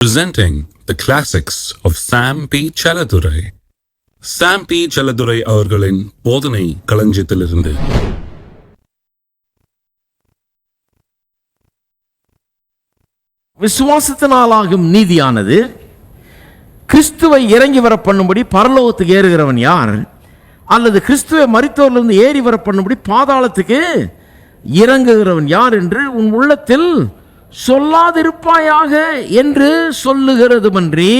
Presenting the classics of Sam P. Chaladurai. Sam P. Chaladurai அவர்களின் போதனை களஞ்சியத்திலிருந்து விசுவாசத்தினாலாகும் நீதியானது கிறிஸ்துவை இறங்கி வர பண்ணும்படி பரலோகத்துக்கு ஏறுகிறவன் யார் அல்லது கிறிஸ்துவை மரித்தோரிலிருந்து ஏறி வர பண்ணும்படி பாதாளத்துக்கு இறங்குகிறவன் யார் என்று உன் உள்ளத்தில் சொல்லாதிருப்பாயாக என்று சொல்லுகிறதுமன்றி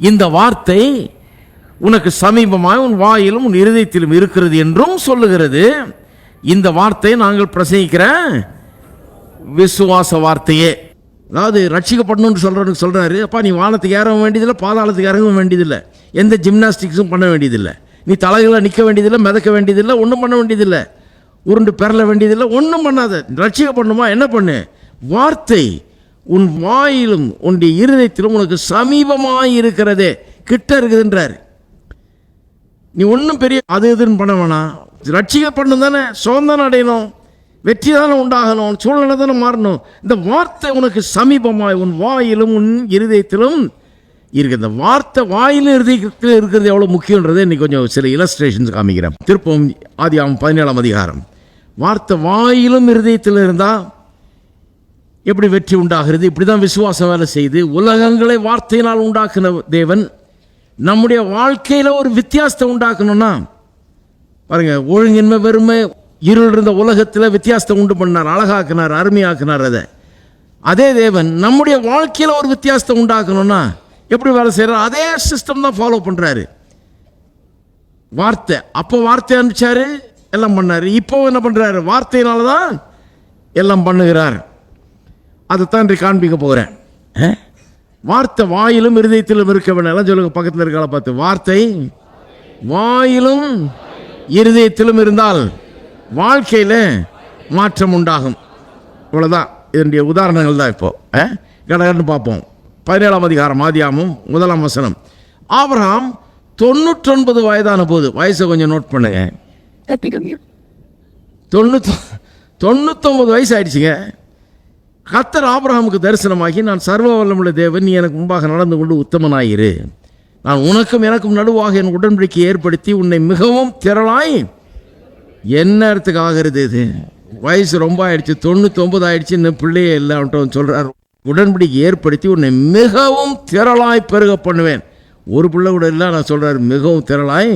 இந்த வார்த்தை உனக்கு சமீபமாக உன் வாயிலும் உன் இருதயத்திலும் இருக்கிறது என்றும் சொல்லுகிறது. இந்த வார்த்தையை நாங்கள் பிரசங்கிக்கிற விசுவாச வார்த்தையே. அதாவது ரட்சிக்கப்படணும்னு சொல்கிறவனுக்கு சொல்கிறாரு அப்பா நீ வானத்துக்கு ஏற வேண்டியதில்லை பாதாளத்துக்கு இறங்க வேண்டியதில்லை எந்த ஜிம்னாஸ்டிக்ஸும் பண்ண வேண்டியதில்லை நீ தலைகளை நிற்க வேண்டியதில்லை மிதக்க வேண்டியதில்லை ஒன்றும் பண்ண வேண்டியதில்லை உருண்டு பெறல வேண்டியதில்லை ஒன்றும் பண்ணாத ரட்சிக்கப்படணுமா? என்ன பண்ணு? வார்த்தை உன் வாயிலும் உன்னுடைய இருதயத்திலும் உனக்கு சமீபமாய் இருக்கிறதே கிட்ட இருக்குதுன்றார். நீ ஒன்றும் பெரிய அது இதுன்னு பண்ண வேணாம். ரட்சிக்கப்படணும் தானே சுதந்திரம் அடையணும். வெற்றி தானே உண்டாகணும் சூழ்நிலை தானே மாறணும். இந்த வார்த்தை உனக்கு சமீபமாய் உன் வாயிலும் உன் இருதயத்திலும் இருக்குது இந்த வார்த்தை வாயிலும் இருதயத்தில் இருக்கிறது எவ்வளோ முக்கியன்றதை இன்னைக்கு கொஞ்சம் சில இலஸ்ட்ரேஷன்ஸ் காமிக்கிறேன். திருப்பம் ஆதி ஆகும் பதினேழாம் அதிகாரம். வார்த்தை வாயிலும் இருதயத்தில் இருந்தால் எப்படி வெற்றி உண்டாகிறது? இப்படி தான் விசுவாசம் வேலை செய்து உலகங்களை வார்த்தையினால் உண்டாக்குன தேவன் நம்முடைய வாழ்க்கையில் ஒரு வித்தியாசத்தை உண்டாக்கணும்னா பாருங்கள் ஒழுங்கின்மை வெறுமை இருள் இருந்த உலகத்தில் வித்தியாசத்தை உண்டு பண்ணார் அழகாக்கினார் அருமையாக்கினார் அதை. அதே தேவன் நம்முடைய வாழ்க்கையில் ஒரு வித்தியாசத்தை உண்டாக்கணும்னா எப்படி வேலை செய்கிறார் அதே சிஸ்டம் தான் ஃபாலோ பண்ணுறாரு வார்த்தை அப்போ வார்த்தை அனுப்பிச்சாரு எல்லாம் பண்ணார். இப்போ என்ன பண்ணுறாரு வார்த்தையினால தான் எல்லாம் பண்ணுகிறார். அதைத்தான் இன்றைக்கு காண்பிக்க போகிறேன் வார்த்தை வாயிலும் இருதயத்திலும் இருக்க வேண்டாம். சொல்லுங்க பக்கத்தில் இருக்கால பார்த்து. வார்த்தை வாயிலும் இருதயத்திலும் இருந்தால் வாழ்க்கையில் மாற்றம் உண்டாகும். இவ்வளோதான் இதனுடைய உதாரணங்கள் தான் இப்போ. கடகன்னு பார்ப்போம். பதினேழாம் அதிகாரம் ஆதியாமும் முதலாம் வசனம். ஆபிரகாம் தொண்ணூற்றொன்பது வயதான போது வயசை கொஞ்சம் நோட் பண்ணுங்க தொண்ணூத்தி தொண்ணூத்தொம்பது வயசு ஆயிடுச்சுங்க. கத்தர் ஆபிரகாமுக்கு தரிசனமாகி நான் சர்வ வல்லமுள்ள தேவன் நீ எனக்கு முன்பாக நடந்து கொண்டு உத்தமனாயிரு. நான் உனக்கும் எனக்கும் நடுவாக என் உடன்படிக்கை ஏற்படுத்தி உன்னை மிகவும் திரளாய் என்ன இடத்துக்கு ஆகிறது இது. வயசு ரொம்ப ஆயிடுச்சு தொண்ணூத்தொம்பது ஆயிடுச்சு இன்னும் பிள்ளையே இல்லை சொல்கிறார் உடன்படிக்கை ஏற்படுத்தி உன்னை மிகவும் திரளாய் பெருக பண்ணுவேன். ஒரு பிள்ளை கூட இல்லை நான் சொல்கிறார் மிகவும் திரளாய்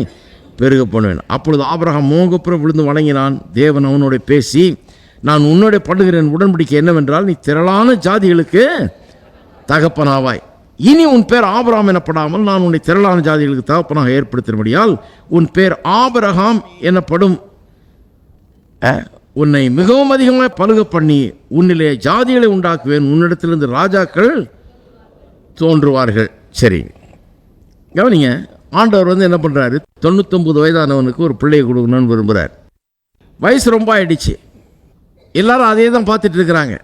பெருக பண்ணுவேன். அப்பொழுது ஆபரகம் மோகப்புறம் விழுந்து வணங்கினான். தேவன் அவனோட பேசி நான் உன்னோட பண்ணுகிறேன் உடன்படிக்கை என்னவென்றால் நீ திரளான ஜாதிகளுக்கு தகப்பனாவாய். இனி உன் பேர் ஆபராம் எனப்படாமல் நான் உன்னை திரளான ஜாதிகளுக்கு தகப்பனாக ஏற்படுத்தினபடியால் உன் பேர் ஆபரகாம் எனப்படும் உன்னை மிகவும் அதிகமாக பழுக பண்ணி உன்னிலே ஜாதிகளை உண்டாக்குவேன். உன்னிடத்திலிருந்து ராஜாக்கள் தோன்றுவார்கள். சரி. கவனிங்க ஆண்டவர் வந்து என்ன பண்ணுறாரு தொண்ணூத்தொம்பது வயதானவனுக்கு ஒரு பிள்ளையை கொடுக்கணும்னு விரும்புகிறார் வயசு ரொம்ப ஆயிடுச்சு. எல்லாரும் அதே தான் பார்த்துட்டு இருக்கிறாங்க.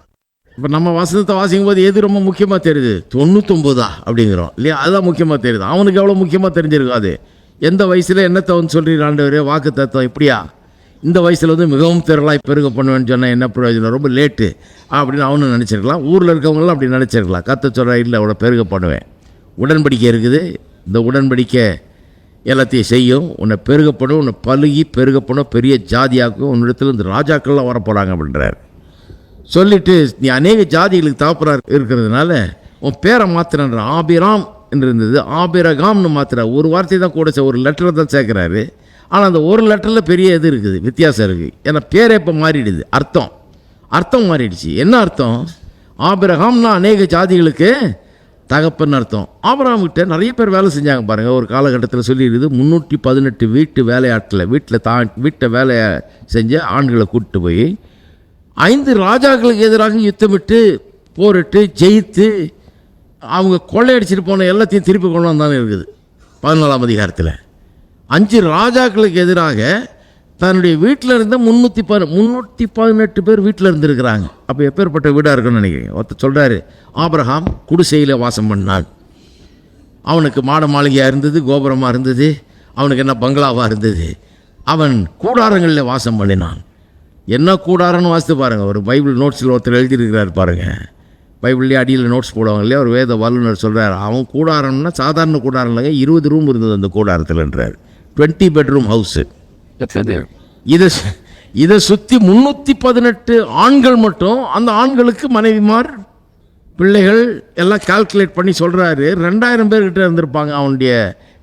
இப்போ நம்ம வசனத்தை வாசிக்கும் போது எது ரொம்ப முக்கியமாக தெரியுது? தொண்ணூத்தொம்பதா அப்படிங்கிறோம். இல்லையா? அதுதான் முக்கியமாக தெரியுது. அவனுக்கு எவ்வளோ முக்கியமாக தெரிஞ்சிருக்கும் அது? எந்த வயசில் என்னத்தை வந்து சொல்கிறீர் ஆண்டவரே? வாக்கு தத்துவம் இப்படியா? இந்த வயசில் வந்து மிகவும் திரளாய் பெருக பண்ணுவேன்னு சொன்னால் என்ன பிரயோஜனம்? ரொம்ப லேட்டு. அப்படின்னு அவனும் நினச்சிருக்கலாம். ஊரில் இருக்கவங்களாம் அப்படி நினச்சிருக்கலாம். கத்த சொல்கிற இல்லை அவனை பெருக பண்ணுவேன். உடன்படிக்கை இருக்குது. இந்த உடன்படிக்கை எல்லாத்தையும் செய்யும். உன்னை பெருகப்படும் உன்னை பழுகி பெருகப்படும் பெரிய ஜாதியாக்கும் உன்னிடத்துலேருந்து இந்த ராஜாக்கள்லாம் வரப்போகிறாங்க அப்படின்றார். சொல்லிட்டு நீ அநேக ஜாதிகளுக்கு தகப்பரா இருக்கிறதுனால உன் பேரை மாத்திரன்ற ஆபிராம் என்று இருந்தது. ஆபிரகாம்னு மாத்திர ஒரு வார்த்தை தான் கூட சே- ஒரு லெட்டரை தான் சேர்க்குறாரு. ஆனால் அந்த ஒரு லெட்டரில் பெரிய இது இருக்குது வித்தியாசம் இருக்குது ஏன்னா பேரே இப்போ மாறிடுது. அர்த்தம். அர்த்தம் மாறிடுச்சு. என்ன அர்த்தம்? ஆபிரகாம்னா அநேக ஜாதிகளுக்கு தகப்பன் அர்த்தம். ஆபிரகாம்கிட்ட நிறைய பேர் வேலை செஞ்சாங்க பாருங்கள் ஒரு காலகட்டத்தில் சொல்லியிருக்குது முந்நூற்றி பதினெட்டு வீட்டு வேலையாட்டில் வீட்டில் தா வீட்டை வேலையை செஞ்ச ஆண்களை கூப்பிட்டு போய் ஐந்து ராஜாக்களுக்கு எதிராக யுத்தமிட்டு போரிட்டு ஜெயித்து அவங்க கொள்ளையடிச்சிட்டு போன எல்லாத்தையும் திருப்பி கொண்டு வந்தானே இருக்குது. பதினாலாம் அதிகாரத்தில். அஞ்சு ராஜாக்களுக்கு எதிராக தன்னுடைய வீட்டில் இருந்த முந்நூற்றி ப முந்நூற்றி பதினெட்டு பேர் வீட்டில் இருந்திருக்கிறாங்க. அப்போ எப்பேற்பட்ட வீடாக இருக்குன்னு நினைக்கிறேன் ஒருத்தர் சொல்கிறாரு ஆப்ரஹாம் குடிசையில் வாசம் பண்ணான். அவனுக்கு மாட மாளிகையாக இருந்தது கோபுரமாக இருந்தது அவனுக்கு என்ன பங்களாவாக இருந்தது. அவன் கூடாரங்களில் வாசம் பண்ணினான். என்ன கூடாரன்னு வாசித்து பாருங்கள் ஒரு பைபிள் நோட்ஸில் ஒருத்தர் எழுதியிருக்கிறார் பாருங்கள் பைபிள்லேயே அடியில் நோட்ஸ் போடுவாங்க இல்லையா? ஒரு வேத வல்லுநர் சொல்கிறார் அவன் கூடாரம்னா சாதாரண கூடாரம் இல்லைங்க இருபது ரூம் இருந்தது அந்த கூடாரத்தில்ன்றார். Twenty bedroom house. இதை இதை சுற்றி முந்நூற்றி பதினெட்டு ஆண்கள் மட்டும் அந்த ஆண்களுக்கு மனைவிமார் பிள்ளைகள் எல்லாம் கால்குலேட் பண்ணி சொல்கிறாரு ரெண்டாயிரம் பேர்கிட்ட இருந்திருப்பாங்க அவனுடைய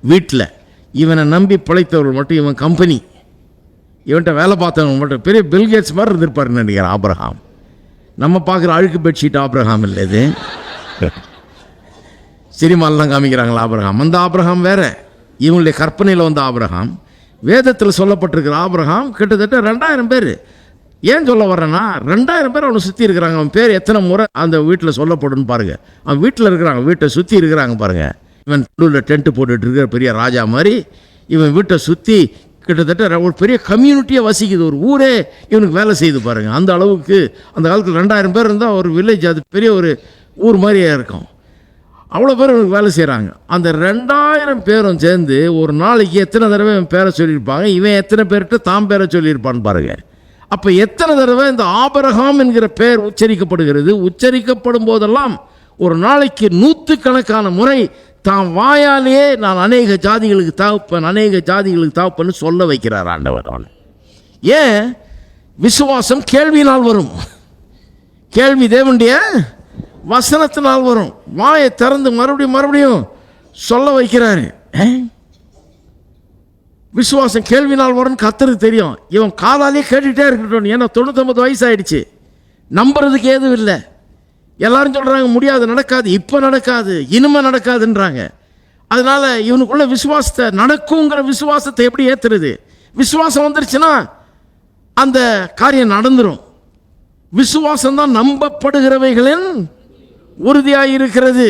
வீட்டில் இவனை நம்பி பிழைத்தவர்கள் மட்டும் இவன் கம்பெனி இவன்கிட்ட வேலை பார்த்தவங்க மட்டும் பெரிய பில்கேட்ஸ் மாதிரி இருந்திருப்பார் நினைக்கிறேன் ஆப்ரஹாம் நம்ம பார்க்குற அழுக்கு பெட்ஷீட் ஆப்ரஹாம் இல்லை இது. சினிமாலெலாம் காமிக்கிறாங்களா ஆப்ரஹாம் அந்த ஆபிரகாம் வேற. இவங்களுடைய கற்பனையில் வந்த ஆபிரகாம். வேதத்தில் சொல்லப்பட்டிருக்கிற ஆபிரகாம் கிட்டத்தட்ட ரெண்டாயிரம் பேர். ஏன் சொல்ல வர்றேன்னா ரெண்டாயிரம் பேர் அவனை சுற்றி இருக்கிறாங்க. அவன் பேர் எத்தனை முறை அந்த வீட்டில் சொல்லப்படுன்னு பாருங்கள் அவன் வீட்டில் இருக்கிறாங்க வீட்டை சுற்றி இருக்கிறாங்க பாருங்கள் இவன் நடுவில் டென்ட்டு போட்டுட்டு இருக்கிற பெரிய ராஜா மாதிரி இவன் வீட்டை சுற்றி கிட்டத்தட்ட ஒரு பெரிய கம்யூனிட்டியாக வசிக்குது. ஒரு ஊரே இவனுக்கு வேலை செய்யுது பாருங்கள் அந்த அளவுக்கு அந்த காலத்தில் ரெண்டாயிரம் பேர் இருந்தால் ஒரு வில்லேஜ் அது பெரிய ஒரு ஊர் மாதிரியே இருக்கும். அவ்வளோ பேர் இவனுக்கு வேலை செய்கிறாங்க அந்த ரெண்டாயிரம் பேரும் சேர்ந்து ஒரு நாளைக்கு எத்தனை தடவை இவன் பேரை சொல்லியிருப்பாங்க? இவன் எத்தனை பேர்கிட்ட தாம் பேரை சொல்லியிருப்பான்னு பாருங்க. அப்போ எத்தனை தடவை இந்த ஆபரகாம் என்கிற பெயர் உச்சரிக்கப்படுகிறது? உச்சரிக்கப்படும் போதெல்லாம் ஒரு நாளைக்கு நூற்றுக்கணக்கான முறை தான் வாயாலேயே நான் அநேக ஜாதிகளுக்கு தாப்பன் அநேக ஜாதிகளுக்கு தாப்பன்னு சொல்ல வைக்கிறார் ஆண்டவர் அவன். ஏன்? விசுவாசம் கேள்வியினால் வரும். கேள்வி தேவனுடைய வசனத்தினால் வரும். வாயை திறந்து மறுபடியும் மறுபடியும் சொல்ல வைக்கிறாரு. விசுவாசம் விசுவாசம் கேள்வினால் வரும்னு கத்துறது தெரியும். இவன் காதாலே கேட்டுகிட்டே இருக்கட்டும். ஏன்னா தொண்ணூத்தொம்பது வயசு ஆயிடுச்சு நம்புறதுக்கு ஏதும் இல்லை. எல்லாரும் சொல்கிறாங்க முடியாது நடக்காது. இப்போ நடக்காது. இனிமே நடக்காதுன்றாங்க. அதனால் இவனுக்குள்ள விசுவாசத்தை நடக்குங்கிற விசுவாசத்தை எப்படி ஏற்றுறது விசுவாசம் வந்துருச்சுன்னா அந்த காரியம் நடந்துடும் விசுவாசம் தான் நம்பப்படுகிறவைகளின் உறுதியாக இருக்கிறது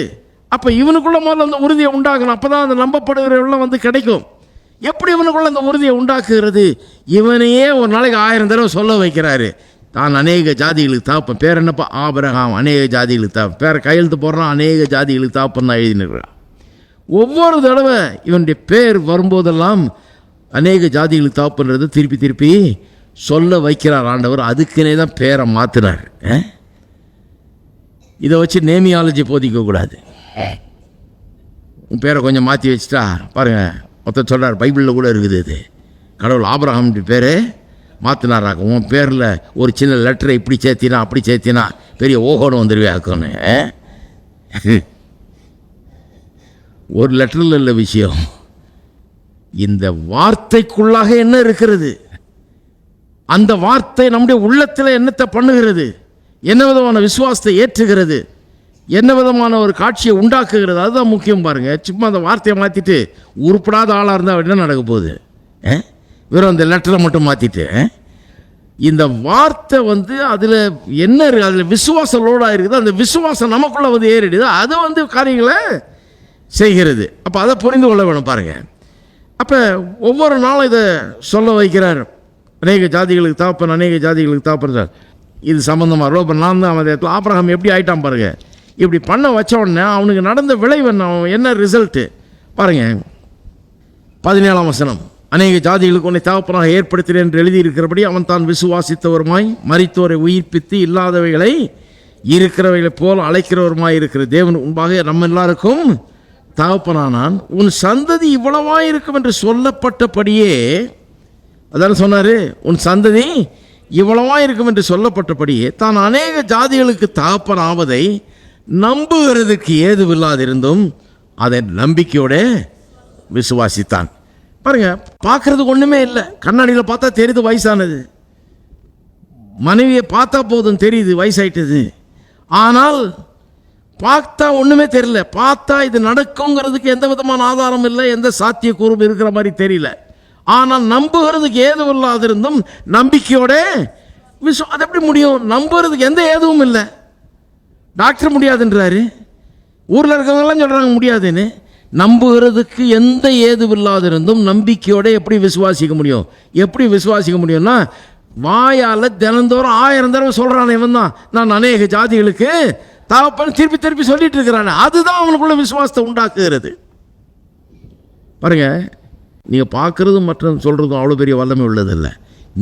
அப்போ இவனுக்குள்ள முதல்ல அந்த உறுதியை உண்டாக்கணும் அப்போ தான் அந்த நம்பப்படுகிறவெல்லாம் வந்து கிடைக்கும். எப்படி இவனுக்குள்ள அந்த உறுதியை உண்டாக்குகிறது? இவனையே ஒரு நாளைக்கு ஆயிரம் தடவை சொல்ல வைக்கிறாரு. தான் அநேக ஜாதிகளுக்கு தாப்பன் பேர் என்னப்பா? ஆபரகாம். அநேக ஜாதிகளுக்கு தாப்பன் பேரை கையெழுத்து போடுறான். அநேக ஜாதிகளுக்கு தாப்பன் தான் எழுதினுறான் ஒவ்வொரு தடவை இவனுடைய பேர் வரும்போதெல்லாம் அநேக ஜாதிகளுக்கு தாப்புன்றது திருப்பி திருப்பி சொல்ல வைக்கிறார் ஆண்டவர். அதுக்குன்னே தான் பேரை மாற்றினார் இதை வச்சு நேமியாலஜி போதிக்கக்கூடாது உன் பேரை கொஞ்சம் மாற்றி வச்சுட்டா பாருங்கள் மொத்தம் சொல்கிறார் பைபிளில் கூட இருக்குது இது. கடவுள் ஆபிரகாம் பேர் மாற்றினாராக்க உன் பேரில் ஒரு சின்ன லெட்டரை இப்படி சேர்த்தினா அப்படி சேர்த்தினா பெரிய ஓகோடு வந்துடுவே ஆக்கணும் ஒரு லெட்டரில் இல்லை விஷயம் இந்த வார்த்தைக்குள்ளாக என்ன இருக்கிறது? அந்த வார்த்தை நம்முடைய உள்ளத்தில் என்னத்தை பண்ணுகிறது? என்ன விதமான விசுவாசத்தை ஏற்றுகிறது? என்ன விதமான ஒரு காட்சியை உண்டாக்குகிறது? அதுதான் முக்கியம் பாருங்கள் சும்மா அந்த வார்த்தையை மாற்றிட்டு உருப்படாத ஆளாக இருந்தால் என்ன நடக்க போகுது? ஆ? வெறும் அந்த லெட்டரை மட்டும் மாற்றிட்டு இந்த வார்த்தை வந்து அதில் என்ன இருக்குது அதில் விசுவாசம் லோடாக இருக்குது. அந்த விசுவாசம் நமக்குள்ளே வந்து ஏறிடுது. அது வந்து காரியங்களை செய்கிறது. அப்போ அதை புரிந்து கொள்ள வேணும் பாருங்கள் அப்போ ஒவ்வொரு நாளும் இதை சொல்ல வைக்கிறார். அநேக ஜாதிகளுக்கு தாப்பன் அநேக ஜாதிகளுக்கு தாப்பன் சார். இது சம்மந்தமாக ரோப நான் தான் அவன் இடத்துல. ஆபிரகாம் எப்படி ஆயிட்டான் பாருங்கள் இப்படி பண்ண வச்ச உடனே அவனுக்கு நடந்த விளைவு என்ன? அவன் என்ன ரிசல்ட்டு பாருங்கள் பதினேழாம் வசனம். அநேக ஜாதிகளுக்கு உன்னை தகப்பனாக ஏற்படுத்தினேன் என்று எழுதியிருக்கிறபடி அவன் தான் விசுவாசித்தவருமாய் மறித்தோரை உயிர்ப்பித்து இல்லாதவைகளை இருக்கிறவைகளை போல அழைக்கிறவருமாய் இருக்கிற தேவன் உண்பாக நம்ம எல்லாருக்கும் தகப்பனானான். உன் சந்ததி இவ்வளவாயிருக்கும் என்று சொல்லப்பட்டபடியே அதான சொன்னார்? உன் சந்ததி இவ்வளவா இருக்கும் என்று சொல்லப்பட்டபடியே தான் அநேக ஜாதிகளுக்கு தகப்பன் ஆவதை நம்புகிறதுக்கு ஏதுவில்லாதிருந்தும் அதை நம்பிக்கையோட விசுவாசித்தான். பாருங்க பார்க்கறதுக்கு ஒன்றுமே இல்லை. கண்ணாடியில் பார்த்தா தெரியுது வயசானது. மனைவியை பார்த்தா போதும் தெரியுது வயசாயிட்டது. ஆனால் பார்த்தா ஒன்றுமே தெரியல. பார்த்தா இது நடக்குங்கிறதுக்கு எந்த விதமான ஆதாரம் இல்லை எந்த சாத்தியக்கூறும் இருக்கிற மாதிரி தெரியல. ஆனால் நம்புகிறதுக்கு ஏதும் இல்லாதிருந்தும் நம்பிக்கையோட விசு அது எப்படி முடியும்? நம்புறதுக்கு எந்த ஏதுவும் இல்லை. டாக்டர் முடியாதுன்றாரு. ஊரில் இருக்கிறவங்களாம் சொல்கிறாங்க முடியாதுன்னு. நம்புகிறதுக்கு எந்த ஏதுவில்லாதிருந்தும் நம்பிக்கையோட எப்படி விசுவாசிக்க முடியும்? எப்படி விசுவாசிக்க முடியும்னா வாயால் தினந்தோறும் ஆயிரம் தடவை சொல்கிறான் இவன் தான். நான் அநேக ஜாதிகளுக்கு தகப்பன் திருப்பி திருப்பி சொல்லிட்டு இருக்கிறானே. அதுதான் அவனுக்குள்ள விசுவாசத்தை உண்டாக்குகிறது. பாருங்கள் நீங்கள் பார்க்குறதும் மற்றும் சொல்கிறதும் அவ்வளோ பெரிய வல்லமை உள்ளதில்லை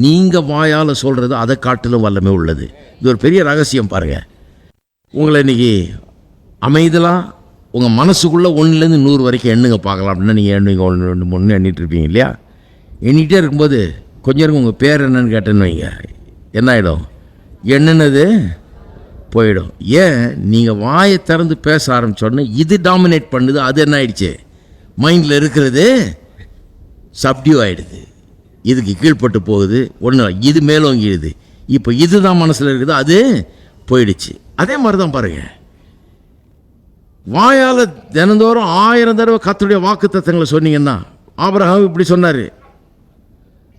நீங்கள் வாயால் சொல்கிறது அதை காட்டிலும் வல்லமை உள்ளது. இது ஒரு பெரிய ரகசியம் பாருங்கள் உங்களை இன்னைக்கு அமைதலாக உங்கள் மனசுக்குள்ளே ஒன்றுலேருந்து நூறு வரைக்கும் எண்ணுங்க பார்க்கலாம். அப்படின்னா நீங்கள் எண்ணுங்க ஒன்று ரெண்டு மூணு எண்ணிட்டு இருப்பீங்க இல்லையா? எண்ணிகிட்டே இருக்கும்போது கொஞ்சம் நேரம் உங்கள் பேர் என்னன்னு கேட்டேன்னு வைங்க. என்ன ஆகிடும் என்னென்னது போயிடும். ஏன்? நீங்கள் வாயை திறந்து பேச ஆரம்பிச்சோடனே இது டாமினேட் பண்ணுது அது என்ன ஆயிடுச்சு? மைண்டில் இருக்கிறது சப்டியூ ஆகிடுது இதுக்கு கீழ்ப்பட்டு போகுது. ஒன்று இது மேலோங்கிடுது இப்போ இதுதான் மனசில் இருக்குது. அது போயிடுச்சு. அதே மாதிரி தான் பாருங்கள் வாயால் தினந்தோறும் ஆயிரம் தடவை கத்துடைய வாக்கு தத்தங்களை சொன்னீங்கன்னா ஆபரகம் இப்படி சொன்னார்.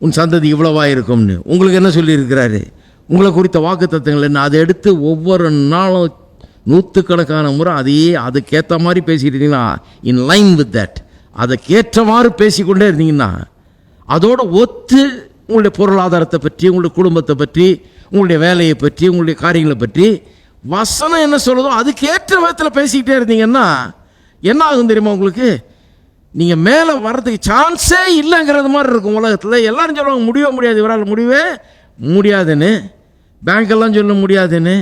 உன் சந்ததி இவ்வளவா இருக்கும்னு. உங்களுக்கு என்ன சொல்லியிருக்கிறாரு? உங்களை குறித்த வாக்கு தத்தங்கள் என்ன? அதை எடுத்து ஒவ்வொரு நாளும் நூற்றுக்கணக்கான முறை அதையே அதுக்கேற்ற மாதிரி பேசிக்கிட்டு இன் லைன் வித் தட் அதற்கேற்றவாறு பேசிக்கொண்டே இருந்தீங்கன்னா அதோட ஒத்து உங்களுடைய பொருளாதாரத்தை பற்றி உங்களுடைய குடும்பத்தை பற்றி உங்களுடைய வேலையை பற்றி உங்களுடைய காரியங்களை பற்றி வசனம் என்ன சொல்லுதோ அதுக்கேற்ற விதத்தில் பேசிக்கிட்டே இருந்தீங்கன்னா என்ன ஆகும் தெரியுமா உங்களுக்கு? நீங்கள் மேலே வர்றதுக்கு சான்ஸே இல்லைங்கிறது மாதிரி இருக்கும் உலகத்தில். எல்லாரும் சொல்லுவாங்க முடியவே முடியாது இவரால் முடியவே முடியாதுன்னு. பேங்க்கெல்லாம் சொல்ல முடியாதுன்னு.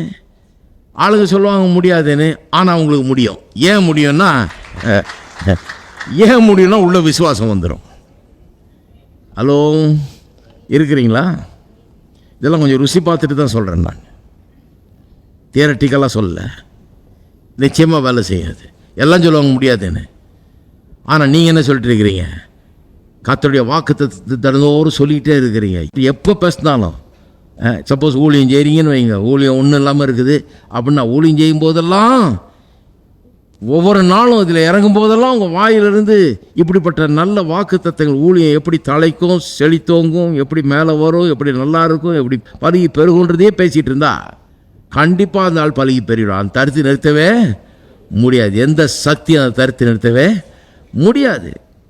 ஆளுங்க சொல்லுவாங்க முடியாதுன்னு. ஆனால் உங்களுக்கு முடியும். ஏன் முடியும்னா ஏன் முடியும்னா உள்ள விசுவாசம் வந்துடும் ஹலோ இருக்கிறீங்களா? இதெல்லாம் கொஞ்சம் ருசி பார்த்துட்டு தான் சொல்கிறேன் நான். தியரட்டிக்கலாக சொல்லல. நிச்சயமாக வேலை செய்யாது. எல்லாம் சொல்லுவாங்க முடியாதுன்னு. ஆனால் நீங்கள் என்ன சொல்லிட்டு இருக்கிறீங்க? கத்தோடைய வாக்கு தினந்தோறும் சொல்லிக்கிட்டே இருக்கிறீங்க. எப்போ பேசினாலும் சப்போஸ் ஊழியம் செய்கிறீங்கன்னு வைங்க. ஊழியம் ஒன்றும் இல்லாமல் இருக்குது. அப்படின்னா ஊழியம் செய்யும் போதெல்லாம் ஒவ்வொரு நாளும் இதில் இறங்கும் போதெல்லாம் உங்கள் வாயிலிருந்து இப்படிப்பட்ட நல்ல வாக்கு தத்தங்கள் ஊழியம் எப்படி தலைக்கும் செழித்தோங்கும் எப்படி மேலே வரும் எப்படி நல்லா இருக்கும் எப்படி பருகி பெருகுன்றதையே பேசிகிட்டு இருந்தா கண்டிப்பாக அந்த ஆள் பழகி பெருகிடும் அந்த தடுத்து நிறுத்தவே முடியாது. எந்த சக்தியும் அதை தடுத்து நிறுத்தவே முடியாது.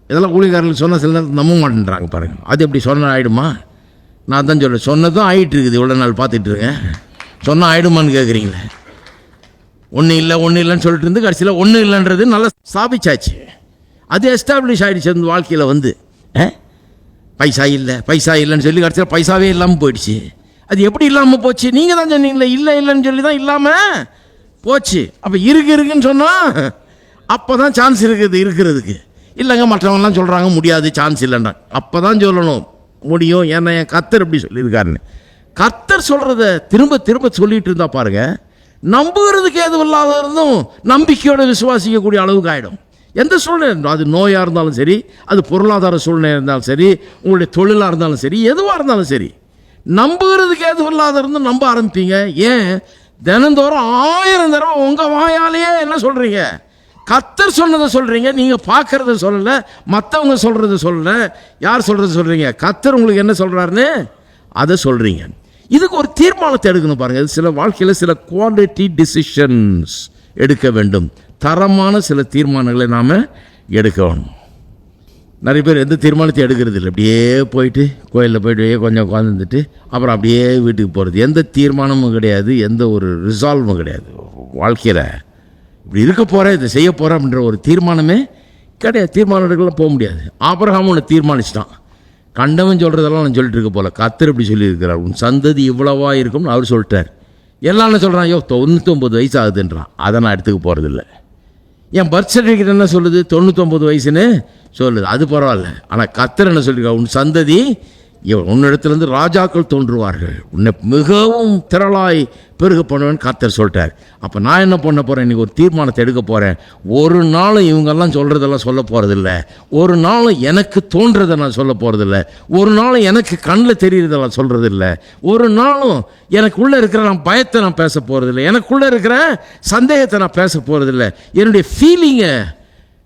இதெல்லாம் ஊழியக்காரர்கள் சொன்ன சில நேரத்தில் நம்ப மாட்டேன்றாங்க பாருங்கள் அது எப்படி சொன்ன ஆகிடுமா நான் தான் சொல்கிறேன் சொன்னதும் ஆகிட்டு இருக்குது. இவ்வளோ நாள் பார்த்துட்டு இருக்கேன். சொன்னால் ஆகிடுமான்னு கேட்குறீங்களே ஒன்றும் இல்லை ஒன்றும் இல்லைன்னு சொல்லிட்டு இருந்து கடைசியில் ஒன்றும் இல்லைன்றது நல்லா ஸ்தாபிச்சாச்சு அது எஸ்டாப்ளிஷ் ஆகிடுச்சு அந்த வாழ்க்கையில் வந்து. ஆ? பைசா இல்லை பைசா இல்லைன்னு சொல்லி கடைசியில் பைசாவே இல்லாமல் போயிடுச்சு. அது எப்படி இல்லாமல் போச்சு? நீங்கள் தான் சொன்னீங்களே இல்லை இல்லைன்னு சொல்லி தான் இல்லாமல் போச்சு. அப்போ இருக்கு இருக்குன்னு சொன்னால் அப்போ தான் சான்ஸ் இருக்குது இருக்கிறதுக்கு. இல்லைங்க மற்றவங்கலாம் சொல்கிறாங்க முடியாது சான்ஸ் இல்லைன்றாங்க அப்போ தான் சொல்லணும். முடியும். ஏன்னா என் கத்தர் எப்படி சொல்லியிருக்காருன்னு. கர்த்தர் சொல்கிறத திரும்ப திரும்ப சொல்லிகிட்டு இருந்தால் பாருங்கள் நம்புகிறதுக்கு எதுவும் இல்லாத இருந்தும் நம்பிக்கையோடு விசுவாசிக்கக்கூடிய அளவுக்கு ஆகிடும் எந்த சூழ்நிலை இருந்தாலும், அது நோயாக இருந்தாலும் சரி அது பொருளாதார சூழ்நிலை இருந்தாலும் சரி உங்களுடைய தொழிலாக இருந்தாலும் சரி எதுவாக இருந்தாலும் சரி நம்புகிறதுக்கு எதுவும் இல்லாத இருந்தும் நம்ப ஆரம்பிப்பீங்க. ஏன்? தினந்தோறும் ஆயிரம் தடவை உங்கள் வாயாலேயே என்ன சொல்கிறீங்க கத்தர் சொன்னதை சொல்கிறீங்க நீங்கள் பார்க்குறத சொல்லலை மற்றவங்க சொல்கிறத சொல்லலை. யார் சொல்கிறத சொல்கிறீங்க கத்தர் உங்களுக்கு என்ன சொல்கிறாருன்னு அதை சொல்கிறீங்க இதுக்கு ஒரு தீர்மானத்தை எடுக்கணும் பாருங்கள் சில வாழ்க்கையில் சில குவாலிட்டி டிசிஷன்ஸ் எடுக்க வேண்டும். தரமான சில தீர்மானங்களை நாம் எடுக்கணும். நிறைய பேர் எந்த தீர்மானத்தையும் எடுக்கிறது இல்லை அப்படியே போயிட்டு கோயிலில் போயிட்டு அப்படியே கொஞ்சம் உட்காந்துட்டு அப்புறம் அப்படியே வீட்டுக்கு போகிறது எந்த தீர்மானமும் கிடையாது. எந்த ஒரு ரிசால்வும் கிடையாது. வாழ்க்கையில் இப்படி இருக்க போகிறேன் இதை செய்ய போகிறேன் அப்படின்ற ஒரு தீர்மானமே கிடையாது. தீர்மானம் எடுக்கலாம் போக முடியாது. ஆபரகம் ஒன்று தீர்மானிச்சிட்டான். கண்டவன் சொல்கிறதெல்லாம் நான் சொல்லிட்டு இருக்க போல. கத்தர் இப்படி சொல்லியிருக்கிறார். உன் சந்ததி இவ்வளவா இருக்கும்னு அவர் சொல்லிட்டார். எல்லாம் என்ன சொல்கிறான் ஐயோ தொண்ணூத்தொம்பது வயசு ஆகுதுன்றான். அதை நான் எடுத்துக்க போகிறதில்ல என் பர்த் சர்டிஃபிகேட் என்ன சொல்லுது? தொண்ணூத்தொம்பது வயசுன்னு சொல்லுது. அது பரவாயில்ல. ஆனால் கத்தர் என்ன சொல்லியிருக்கா உன் சந்ததி உன்னிடத்திலிருந்து ராஜாக்கள் தோன்றுவார்கள். உன்னை மிகவும் திரளாய் பெருக பண்ணுவேன் காத்தர் சொல்லிட்டார். அப்போ நான் என்ன பண்ண போகிறேன் இன்றைக்கி ஒரு தீர்மானத்தை எடுக்க போகிறேன் ஒரு நாளும் இவங்கெல்லாம் சொல்கிறதெல்லாம் சொல்ல போகிறதில்ல ஒரு நாளும் எனக்கு தோன்றதை நான் சொல்ல போகிறதில்ல ஒரு நாளும் எனக்கு கண்ணில் தெரியுறதெல்லாம் சொல்கிறதில்ல ஒரு நாளும் எனக்குள்ளே இருக்கிற நான் பயத்தை நான் பேச போகிறதில்ல எனக்குள்ளே இருக்கிற சந்தேகத்தை நான் பேச போகிறதில்ல என்னுடைய ஃபீலிங்கை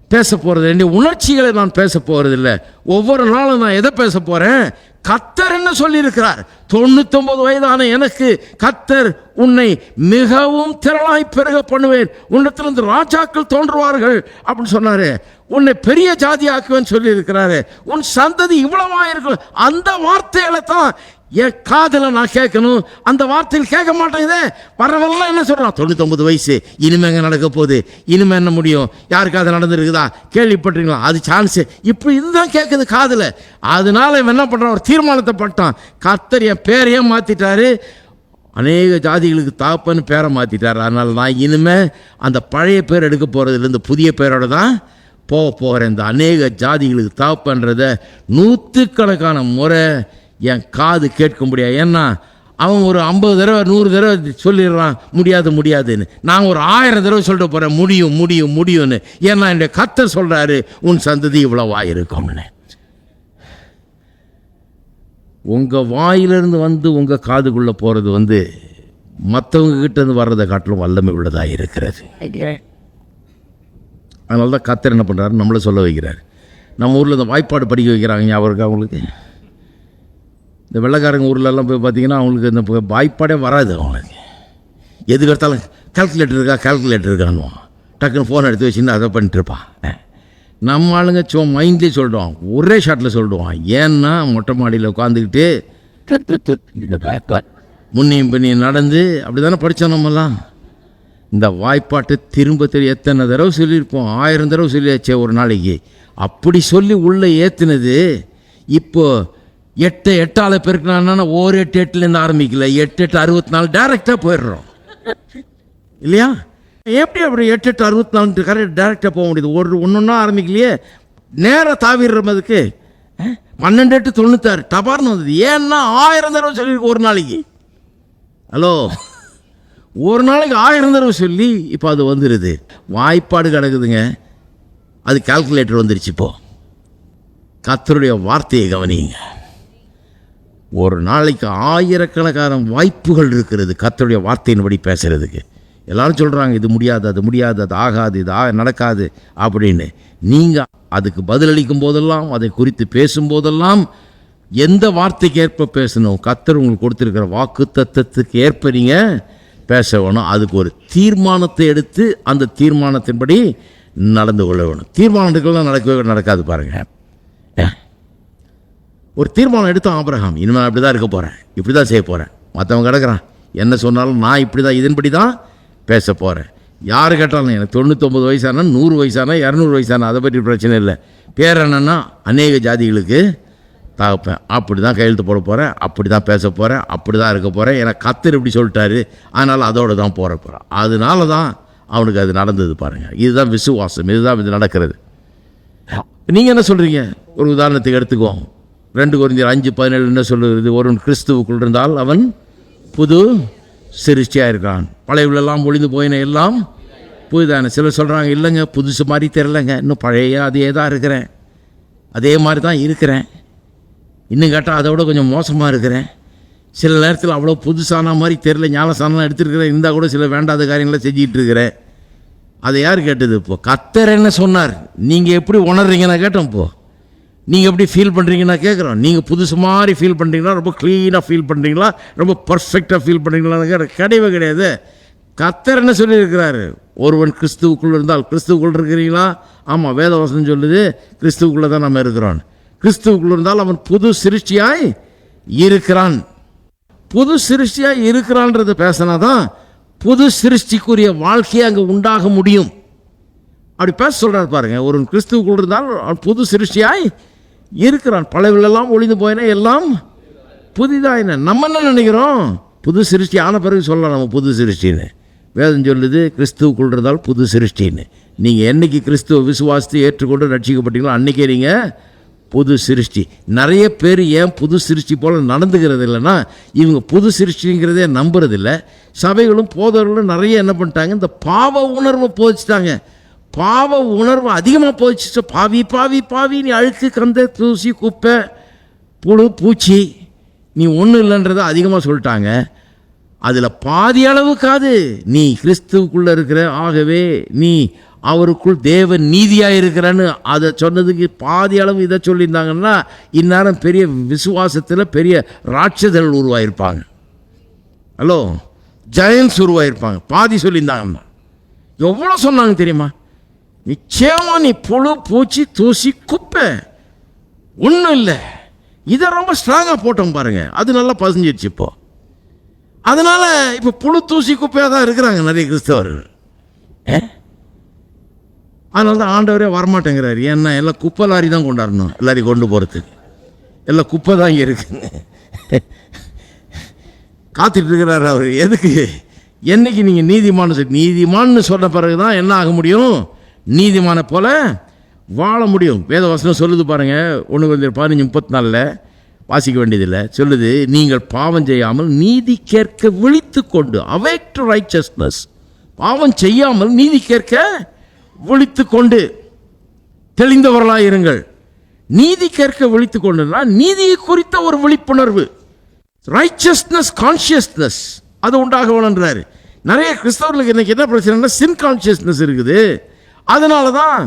பேச போகிறது என்னுடைய உணர்ச்சிகளை நான் பேச போகிறதில்ல ஒவ்வொரு நாளும் நான் எதை பேச போகிறேன் கத்தர் என்ன சொல்லியிருக்கிறார்? தொண்ணூத்தொம்பது வயதான எனக்கு கத்தர் உன்னை மிகவும் திரளாய் பெருக பண்ணுவேன். உன்னிடத்திலிருந்து ராஜாக்கள் தோன்றுவார்கள் அப்படின்னு சொன்னாரு. உன்னை பெரிய ஜாதி ஆக்குவேன்னு சொல்லியிருக்கிறாரு. உன் சந்ததி இவ்வளவா இருக்கும் அந்த வார்த்தைகளை தான் என் காதில் நான் கேட்கணும்? அந்த வார்த்தையில் கேட்க மாட்டேங்குதே வரவெல்லாம் என்ன சொல்கிறான் தொண்ணூத்தொம்பது வயசு. இனிமேங்க நடக்க போகுது. இனிமே என்ன முடியும்? யாருக்காவது நடந்துருக்குதா? கேள்விப்பட்டிருக்கலாம் அது சான்ஸு இப்போ இதுதான் கேட்குது காதில். அதனால இவன் என்ன பண்ணுறான் ஒரு தீர்மானத்தை பட்டான் கத்தர் என் பேரையே மாற்றிட்டாரு அநேக ஜாதிகளுக்கு தாப்பன்னு பேரை மாற்றிட்டார் அதனால் நான் இனிமே அந்த பழைய பேர் எடுக்க போகிறதுலேருந்து புதிய பேரோட தான் போக போகிறேன் இந்த அநேக ஜாதிகளுக்கு தாப்பன்றத நூற்றுக்கணக்கான முறை என் காது கேட்க முடியாது. ஏன்னா அவன் ஒரு ஐம்பது தடவை நூறு தடவை சொல்லிடுறான் முடியாது முடியாதுன்னு. நான் ஒரு ஆயிரம் தடவை சொல்லிட்டு போகிறேன் முடியும் முடியும் முடியும்னு. ஏன்னா என்னுடைய கத்தர் சொல்கிறாரு உன் சந்ததி இவ்வளவா இருக்கும்னு உங்கள் வாயிலிருந்து வந்து உங்கள் காதுக்குள்ளே போகிறது வந்து மற்றவங்க கிட்டேருந்து வர்றதை காட்டிலும் வல்லமை உள்ளதாக இருக்கிறது. அதனால தான் கத்தர் என்ன பண்ணுறாரு நம்மளை சொல்ல வைக்கிறார். நம்ம ஊரில் இந்த வாய்ப்பாடு படிக்க வைக்கிறாங்க அவருக்கு அவங்களுக்கு இந்த வெள்ளைக்காரங்க ஊர்லெல்லாம் போய் பார்த்தீங்கன்னா அவங்களுக்கு இந்த வாய்ப்பாடே வராது அவங்களுக்கு. எதுக்கு எடுத்தாலும் கால்குலேட்டர் இருக்கா கால்குலேட்டர் இருக்கான்னுவான் டக்குன்னு ஃபோன் எடுத்து வச்சுன்னு அதை பண்ணிட்டு இருப்பான் நம்ம ஆளுங்க சும்மா மைண்ட்லேயே சொல்லிடுவான் ஒரே ஷாட்டில் சொல்லிடுவான் ஏன்னா மொட்டை மாடியில் உட்காந்துக்கிட்டு முன்னையும் பின்னையும் நடந்து அப்படி தானே படித்தோம் நம்மலாம் இந்த வாய்ப்பாட்டை திரும்ப தெரிய எத்தனை தடவை சொல்லியிருப்போம். ஆயிரம் தடவை சொல்லியாச்சே ஒரு நாளைக்கு. அப்படி சொல்லி உள்ளே ஏற்றுனது இப்போ எட்டு எட்டால் பெருக்கினா ஒரு எட்டு எட்டுலேருந்து ஆரம்பிக்கல. எட்டு எட்டு அறுபத்தி நாலு டேரெக்டாக போயிடுறோம். இல்லையா? எப்படி அப்படி எட்டு எட்டு அறுபத்தி நாலு கரெக்ட் டேரெக்டாக போக முடியுது? ஒரு ஒன்று ஆரம்பிக்கலையே. நேராக தாவிடுறதுக்கு அஹ், பன்னெண்டு எட்டு தொண்ணூத்தாறு. டபார்னு வந்தது. ஏன்னா ஆயிரம் தடவை சொல்லியிருக்கு ஒரு நாளைக்கு. ஹலோ? ஒரு நாளைக்கு ஆயிரம் தடவை சொல்லி இப்போ அது வந்துடுது வாய்ப்பாடு கிடக்குதுங்க. அது கால்குலேட்டர் வந்துருச்சு இப்போ. கத்தருடைய வார்த்தையை கவனிங்க ஒரு நாளைக்கு ஆயிரக்கணக்கான வாய்ப்புகள் இருக்கிறது. கத்தருடைய வார்த்தையின்படி பேசுகிறதுக்கு எல்லாரும் சொல்கிறாங்க இது முடியாது அது முடியாது அது ஆகாது இது ஆ நடக்காது அப்படின்னு. நீங்கள் அதுக்கு பதிலளிக்கும் போதெல்லாம் அதை குறித்து பேசும்போதெல்லாம் எந்த வார்த்தைக்கு ஏற்ப பேசணும்? கத்தர் உங்களுக்கு கொடுத்துருக்கிற வாக்கு தத்துவத்துக்கு ஏற்ப நீங்கள் பேச வேணும். அதுக்கு ஒரு தீர்மானத்தை எடுத்து அந்த தீர்மானத்தின்படி நடந்து கொள்ள வேணும். தீர்மானம் எடுக்கலாம் நடக்கவே நடக்காது பாருங்கள் ஒரு தீர்மானம் எடுத்தான் ஆபிரகாம். இனிமேல் அப்படி தான் இருக்க போகிறேன் இப்படி தான் செய்ய போகிறேன் மற்றவன் கிடக்கிறான். என்ன சொன்னாலும் நான் இப்படி தான் இதன்படி தான் பேச போகிறேன் யார் கேட்டாலும் எனக்கு தொண்ணூத்தொம்பது வயசானா நூறு வயசானா இரநூறு வயசானா அதை பற்றி பிரச்சனை இல்லை. பேர் என்னன்னா அநேக ஜாதிகளுக்கு தகப்பேன். அப்படி தான் கையெழுத்து போட போகிறேன் அப்படி தான் பேச போகிறேன் அப்படி தான் இருக்க போகிறேன் ஏன்னா கத்தர் இப்படி சொல்லிட்டாரு. அதனால் அதோடு தான் போகிற போகிறேன் அதனால தான் அவனுக்கு அது நடந்தது பாருங்கள் இதுதான் விசுவாசம். இதுதான் இது நடக்கிறது. நீங்கள் என்ன சொல்கிறீங்க ஒரு உதாரணத்துக்கு எடுத்துக்குவோம். ரெண்டு குறைந்தர் அஞ்சு பதினேழு என்ன சொல்லுறது ஒருவன் கிறிஸ்துவுக்குள் இருந்தால் அவன் புது சிருஷ்டியாக இருக்கான் பழையவளெல்லாம் ஒளிந்து போயின எல்லாம் புதுதானே. சிலர் சொல்கிறாங்க இல்லைங்க புதுசு மாதிரி தெரிலங்க இன்னும் பழைய அதே தான் இருக்கிறேன். அதே மாதிரி தான் இருக்கிறேன். இன்னும் கேட்டால் அதை விட கொஞ்சம் மோசமாக இருக்கிறேன். சில நேரத்தில் அவ்வளோ புதுசான மாதிரி தெரில ஞானசானம் எடுத்துருக்கிறேன் இருந்தால் கூட சில வேண்டாத காரியங்களை செஞ்சிகிட்டு இருக்கிறேன் அதை யார் கேட்டது இப்போது கத்தர் என்ன சொன்னார்? நீங்கள் எப்படி உணர்றீங்க நான் கேட்டேன் நீங்கள் எப்படி ஃபீல் பண்ணுறீங்கன்னா கேட்குறோம் நீங்கள் புதுசு மாதிரி ஃபீல் பண்ணுறீங்களா ரொம்ப க்ளீனாக ஃபீல் பண்ணுறீங்களா ரொம்ப பர்ஃபெக்டாக ஃபீல் பண்ணுறீங்களான்னு கேட்ட கிடையவே கிடையாது. கத்தர் என்ன சொல்லியிருக்கிறாரு? ஒருவன் கிறிஸ்துவுக்குள் இருந்தால் கிறிஸ்துவுக்குள் இருக்கிறீங்களா? ஆமாம் வேதவசனம் சொல்லுது கிறிஸ்துவுக்குள்ளே தான் நம்ம இருக்கிறோம். கிறிஸ்துவுக்குள் இருந்தால் அவன் புது சிருஷ்டியாய் இருக்கிறான். புது சிருஷ்டியாக இருக்கிறான்றது பேசினா தான் புது சிருஷ்டிக்குரிய வாழ்க்கையை அங்கே உண்டாக முடியும். அப்படி பேச சொல்கிறார் பாருங்க. ஒரு கிறிஸ்துவுக்குள் இருந்தால் அவன் புது சிருஷ்டியாய் இருக்கிறான். பழவிலெல்லாம் ஒளிந்து போயினா எல்லாம் புதிதாக என்ன? நம்ம என்ன நினைக்கிறோம்? புது சிருஷ்டி ஆன பிறகு சொல்லலாம் நம்ம புது சிருஷ்டின்னு. வேதம் சொல்லுது கிறிஸ்துவ இருந்தால் புது சிருஷ்டின்னு. நீங்கள் என்னைக்கு கிறிஸ்துவ விசுவாசத்தை ஏற்றுக்கொண்டு ரட்சிக்கப்பட்டீங்களோ அன்றைக்கே நீங்கள் புது சிருஷ்டி. நிறைய பேர் ஏன் புது சிருஷ்டி போல் நடந்துக்கிறது இல்லைன்னா இவங்க புது சிருஷ்டிங்கிறதே நம்புறதில்ல. சபைகளும் போதவர்களும் நிறைய என்ன பண்ணிட்டாங்க இந்த பாவ உணர்வை போதிச்சிட்டாங்க. பாவ உணர்வு அதிகமாக போச்சு பாவி பாவி பாவி நீ அழுக்கு கந்த தூசி குப்பை புழு பூச்சி நீ ஒன்றும் இல்லைன்றதை அதிகமாக சொல்லிட்டாங்க. அதில் பாதி அளவுக்காது நீ கிறிஸ்துவுக்குள்ளே இருக்கிற ஆகவே நீ அவருக்குள் தேவ நீதியாக இருக்கிறன்னு அதை சொன்னதுக்கு பாதி அளவு இதை சொல்லியிருந்தாங்கன்னா இந்நேரம் பெரிய விசுவாசத்தில் பெரிய ராட்சதர்கள் உருவாயிருப்பாங்க. Hello Giants உருவாயிருப்பாங்க. பாதி சொல்லியிருந்தாங்கன்னா. எவ்வளோ சொன்னாங்க தெரியுமா? நிச்சயமா நீ புழு பூச்சி தூசி குப்பை. ஒன்றும் இல்லை. இதை ரொம்ப ஸ்ட்ராங்காக போட்டோம் பாருங்கள் அது நல்லா பதிஞ்சிருச்சு இப்போ. அதனால் இப்போ புழு தூசி குப்பையாக தான் இருக்கிறாங்க நிறைய கிறிஸ்தவர்கள். அதனால தான் ஆண்டவரே வரமாட்டேங்கிறாரு. ஏன்னா எல்லாம் குப்பை லாரி தான் கொண்டாடணும் எல்லாரையும் கொண்டு போகிறதுக்கு எல்லாம் குப்பை தான் இங்கே இருக்குங்க. காத்துட்டு இருக்கிறார் அவர். எதுக்கு? என்னைக்கு நீங்கள் நீதிமான்னு சொல்லி நீதிமான்னு சொன்ன பிறகு தான் என்ன ஆக முடியும்? நீதிமான போல வாழ முடியும். வேதவாசனம் சொல்லுது பாருங்கள் ஒன்று கொஞ்சம் பதினஞ்சு முப்பத்தி நாலில் வாசிக்க வேண்டியதில்லை. சொல்லுது நீங்கள் பாவம் செய்யாமல் நீதி கேட்க விழித்து கொண்டு அவேக்ட் ரைச்சஸ்னஸ் பாவம் செய்யாமல் நீதி கேட்க விழித்து கொண்டு. தெளிந்தவர்களாக இருங்கள். நீதி கேட்க விழித்து கொண்டுனா நீதியை குறித்த ஒரு விழிப்புணர்வு. ரைச்சஸ்னஸ் கான்ஷியஸ்னஸ் அது உண்டாக வேணுன்றாரு நிறைய கிறிஸ்தவர்களுக்கு இன்னைக்கு என்ன பிரச்சனைனா சின் கான்ஷியஸ்னஸ் இருக்குது. அதனால தான்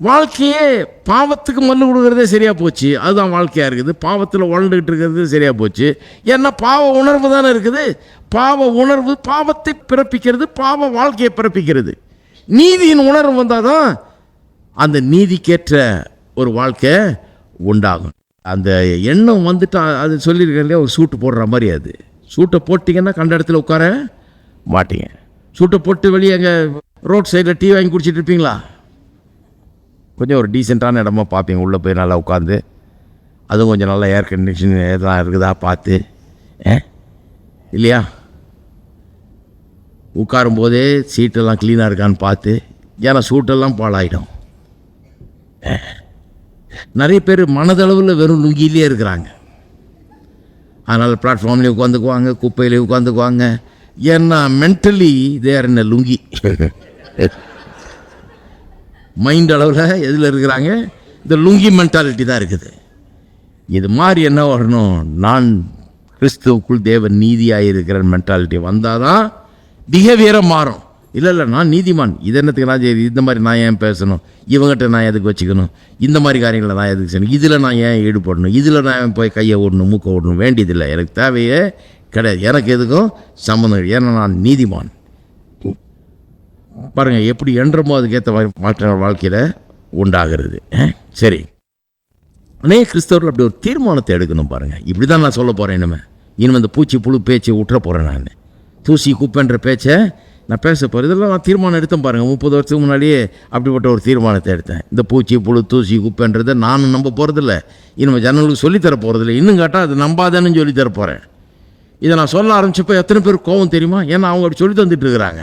வாழ்க்கையே பாவத்துக்கு மல்லு கொடுக்குறதே சரியாக போச்சு. அதுதான் வாழ்க்கையாக இருக்குது. பாவத்தில் உழண்டுகிட்டு இருக்கிறது சரியாக போச்சு. ஏன்னா பாவ உணர்வு தானே இருக்குது. பாவ உணர்வு பாவத்தை பிறப்பிக்கிறது பாவ வாழ்க்கையை பிறப்பிக்கிறது. நீதியின் உணர்வு வந்தால் தான் அந்த நீதிக்கேற்ற ஒரு வாழ்க்கை உண்டாகும். அந்த எண்ணம் வந்துட்டு அது சொல்லியிருக்கேன் இல்லையா ஒரு சூட்டு போடுற மாதிரி அது. சூட்டை போட்டிங்கன்னா கண்ட இடத்துல உட்கார மாட்டீங்க. சூட்டை போட்டு வெளியே அங்கே ரோட் சைடில் டீ வாங்கி குடிச்சிட்டு இருப்பீங்களா? கொஞ்சம் ஒரு டீசெண்டான இடமா பார்ப்பீங்க. உள்ளே போய் நல்லா உட்காந்து அதுவும் கொஞ்சம் நல்லா ஏர் கண்டிஷன் எதெல்லாம் இருக்குதா பார்த்து ஏ? இல்லையா? உட்காரும்போதே சீட்டெல்லாம் க்ளீனாக இருக்கான்னு பார்த்து ஏன்னா சூட்டெல்லாம் பாழாயிடும். நிறைய பேர் மனதளவில் வெறும் லுங்கியிலே இருக்கிறாங்க. அதனால் பிளாட்ஃபார்ம்லேயே உட்காந்துக்குவாங்க குப்பையிலே உட்காந்துக்குவாங்க. ஏன்னா மென்டலி தேர் என்ன லுங்கி. மைண்ட் அளவில் எதில் இருக்கிறாங்க? இந்த லுங்கி மென்டாலிட்டி தான் இருக்குது. இது மாதிரி என்ன வரணும்? நான் கிறிஸ்துவுக்குள் தேவன் நீதியாக இருக்கிற மென்டாலிட்டி வந்தால் தான் பிஹேவியரை மாறும். இல்லை இல்லை நான் நீதிமான். இது என்னத்துக்கு நான் சரி இந்த மாதிரி நான் ஏன் பேசணும்? இவங்ககிட்ட நான் எதுக்கு வச்சுக்கணும்? இந்த மாதிரி காரியங்களை நான் எதுக்கு செய்யணும்? இதில் நான் ஏன் ஈடுபடணும்? இதில் நான் போய் கையை ஓடணும் மூக்கை ஓடணும்? வேண்டியதில்லை. எனக்கு தேவையே கிடையாது. எனக்கு எதுக்கும் சம்மந்தம் ஏன்னா நான் நீதிமான். பாருங்கள் எப்படி என்றமோ அதுக்கேற்ற மாதிரி மாற்றங்கள் வாழ்க்கையில் உண்டாகிறது. சரி. அநே கிறிஸ்தவர்கள் அப்படி ஒரு தீர்மானத்தை எடுக்கணும் பாருங்கள் இப்படி தான் நான் சொல்ல போகிறேன் இனிமே. இனிமே இந்த பூச்சி புழு பேச்சை விட்டுற போகிறேன் நான். தூசி குப்பைன்ற பேச்சை நான் பேச போகிறேன் இதெல்லாம் நான் தீர்மானம் எடுத்தேன் பாருங்கள் முப்பது வருஷத்துக்கு முன்னாடியே அப்படிப்பட்ட ஒரு தீர்மானத்தை எடுத்தேன். இந்த பூச்சி புழு தூசி குப்பைன்றதை நானும் நம்ப போகிறதில்ல இனிமேல் ஜனங்களுக்கு சொல்லித்தர போகிறதில்ல இன்னும் கேட்டால் அது நம்பாதேன்னு சொல்லித்தர போகிறேன் இதை நான் சொல்ல ஆரம்பிச்சப்போ எத்தனை பேர் கோவம் தெரியுமா? ஏன்னா அவங்க அப்படி சொல்லி தந்துட்டு இருக்கிறாங்க.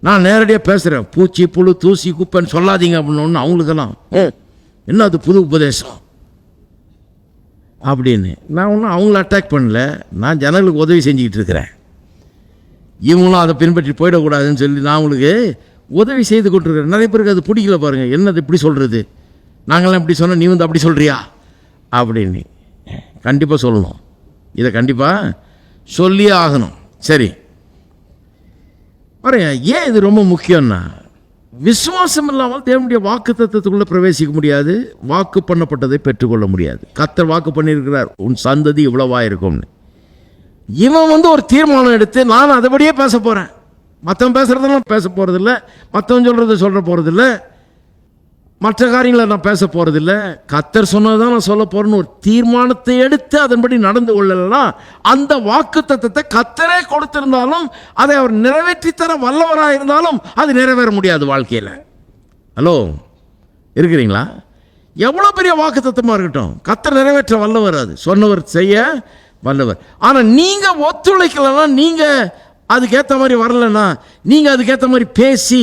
நான் நேரடியாக பேசுகிறேன் பூச்சி புழு தூசி குப்பைன்னு சொல்லாதீங்க அப்படின்னு அவங்களுக்கெல்லாம். "ஏ, என்ன அது புது உபதேசம்? அப்படின்னு. நான் ஒன்றும் அவங்கள அட்டாக் பண்ணல. நான் ஜனங்களுக்கு உதவி செஞ்சுக்கிட்டு இருக்கிறேன். இவங்களும் அதை பின்பற்றி போயிடக்கூடாதுன்னு சொல்லி நான் அவங்களுக்கு உதவி செய்து கொண்டிருக்கிறேன். நிறைய பேருக்கு அது பிடிக்கல பாருங்கள் என்னது இப்படி சொல்கிறது நாங்களாம் இப்படி சொன்னால் நீ வந்து அப்படி சொல்கிறியா அப்படின்னு. கண்டிப்பாக சொல்லணும். இதை கண்டிப்பாக சொல்லியே ஆகணும். சரி. பாருங்க ஏன் இது ரொம்ப முக்கியம்னா விசுவாசம் இல்லாமல் தேவனுடைய வாக்கு தத்துவத்துக்குள்ளே பிரவேசிக்க முடியாது வாக்கு பண்ணப்பட்டதை பெற்றுக்கொள்ள முடியாது. கத்தர் வாக்கு பண்ணியிருக்கிறார் உன் சந்ததி இவ்வளவா இருக்கும்னு. இவன் வந்து ஒரு தீர்மானம் எடுத்து நான் அதைபடியே பேச போகிறேன் மற்றவன் பேசுகிறதெல்லாம் பேச போகிறதில்ல மற்றவன் சொல்கிறத சொல்கிற போகிறதில்ல மற்ற காரியங்களை நான் பேச போகிறதில்ல கத்தர் சொன்னதான் நான் சொல்ல போகிறேன்னு ஒரு தீர்மானத்தை எடுத்து அதன்படி நடந்து கொள்ளலைன்னா அந்த வாக்கு தத்துவத்தை கத்தரே கொடுத்திருந்தாலும் அதை அவர் நிறைவேற்றி தர வல்லவராக இருந்தாலும் அது நிறைவேற முடியாது வாழ்க்கையில். ஹலோ இருக்கிறீங்களா? எவ்வளோ பெரிய வாக்கு தத்துவமாக இருக்கட்டும். கத்தர் நிறைவேற்ற வல்லவர் அது. சொன்னவர் செய்ய வல்லவர். ஆனால் நீங்கள் ஒத்துழைக்கலன்னா நீங்கள் அதுக்கேற்ற மாதிரி வரலன்னா நீங்கள் அதுக்கேற்ற மாதிரி பேசி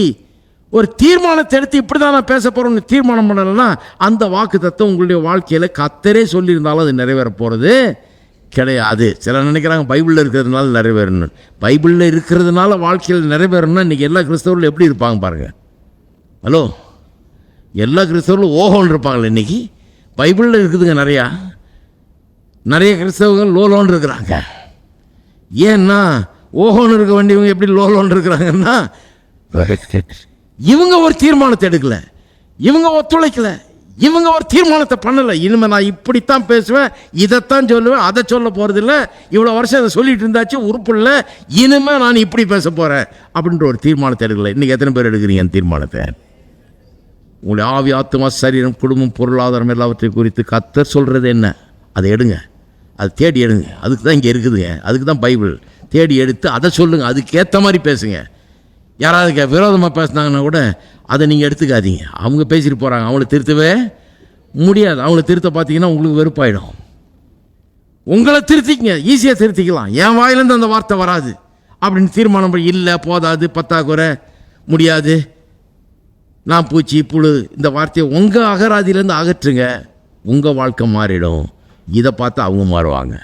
ஒரு தீர்மானத்தை எடுத்து இப்படி தான் நான் பேச போகிறோம்னு தீர்மானம் பண்ணலைன்னா அந்த வாக்கு தத்துவம் உங்களுடைய வாழ்க்கையில் கத்தரே சொல்லியிருந்தாலும் அது நிறைவேற போகிறது கிடையாது. சிலர் நினைக்கிறாங்க பைபிளில் இருக்கிறதுனால நிறைவேறணும். பைபிளில் இருக்கிறதுனால வாழ்க்கையில் நிறைவேறணும்னா இன்றைக்கி எல்லா கிறிஸ்தவர்களும் எப்படி இருப்பாங்க பாருங்கள் ஹலோ? எல்லா கிறிஸ்தவர்களும் ஓஹோன்னு இருப்பாங்களே இன்றைக்கி பைபிளில் இருக்குதுங்க நிறையா. நிறைய கிறிஸ்தவர்கள் லோலோன்னு இருக்கிறாங்க. ஏன்னா ஓஹோன்னு இருக்க வேண்டியவங்க எப்படி லோலோன்னு இருக்கிறாங்கன்னா இவங்க ஒரு தீர்மானத்தை எடுக்கல. இவங்க ஒத்துழைக்கல. இவங்க ஒரு தீர்மானத்தை பண்ணலை. இனிமேல் நான் இப்படித்தான் பேசுவேன் இதைத்தான் சொல்லுவேன் அதை சொல்ல போகிறதில்ல இவ்வளோ வருஷம் அதை சொல்லிட்டு இருந்தாச்சு உறுப்பு இல்லை. இனிமேல் நான் இப்படி பேச போகிறேன் அப்படின்ற ஒரு தீர்மானத்தை எடுக்கல. இன்றைக்கி எத்தனை பேர் எடுக்கிறீங்க என் தீர்மானத்தை? உங்களுடைய ஆவி ஆத்மா சரீரம் குடும்பம் பொருளாதாரம் எல்லாவற்றை குறித்து கத்தர் சொல்கிறது என்ன? அதை எடுங்க. அது தேடி எடுங்க. அதுக்கு தான் இங்கே இருக்குதுங்க. அதுக்கு தான் பைபிள். தேடி எடுத்து அதை சொல்லுங்கள் அதுக்கேற்ற மாதிரி பேசுங்கள் யாராவது விரோதமாக பேசினாங்கன்னா கூட அதை நீங்கள் எடுத்துக்காதீங்க. அவங்க பேசிட்டு போகிறாங்க அவங்கள திருத்தவே முடியாது. அவங்கள திருத்த பார்த்தீங்கன்னா உங்களுக்கு வெறுப்பாயிடும். உங்களை திருத்திக்கங்க. ஈஸியாக திருத்திக்கலாம். என் வாயிலேருந்து அந்த வார்த்தை வராது. அப்படின்னு தீர்மானம் பண்ணி இல்லை போதாது பத்தாக்குறை முடியாது. நான் பூச்சி புழு இந்த வார்த்தையை உங்கள் அகராதியிலேருந்து அகற்றுங்க. உங்கள் வாழ்க்கை மாறிடும். இதை பார்த்து அவங்க மாறுவாங்க.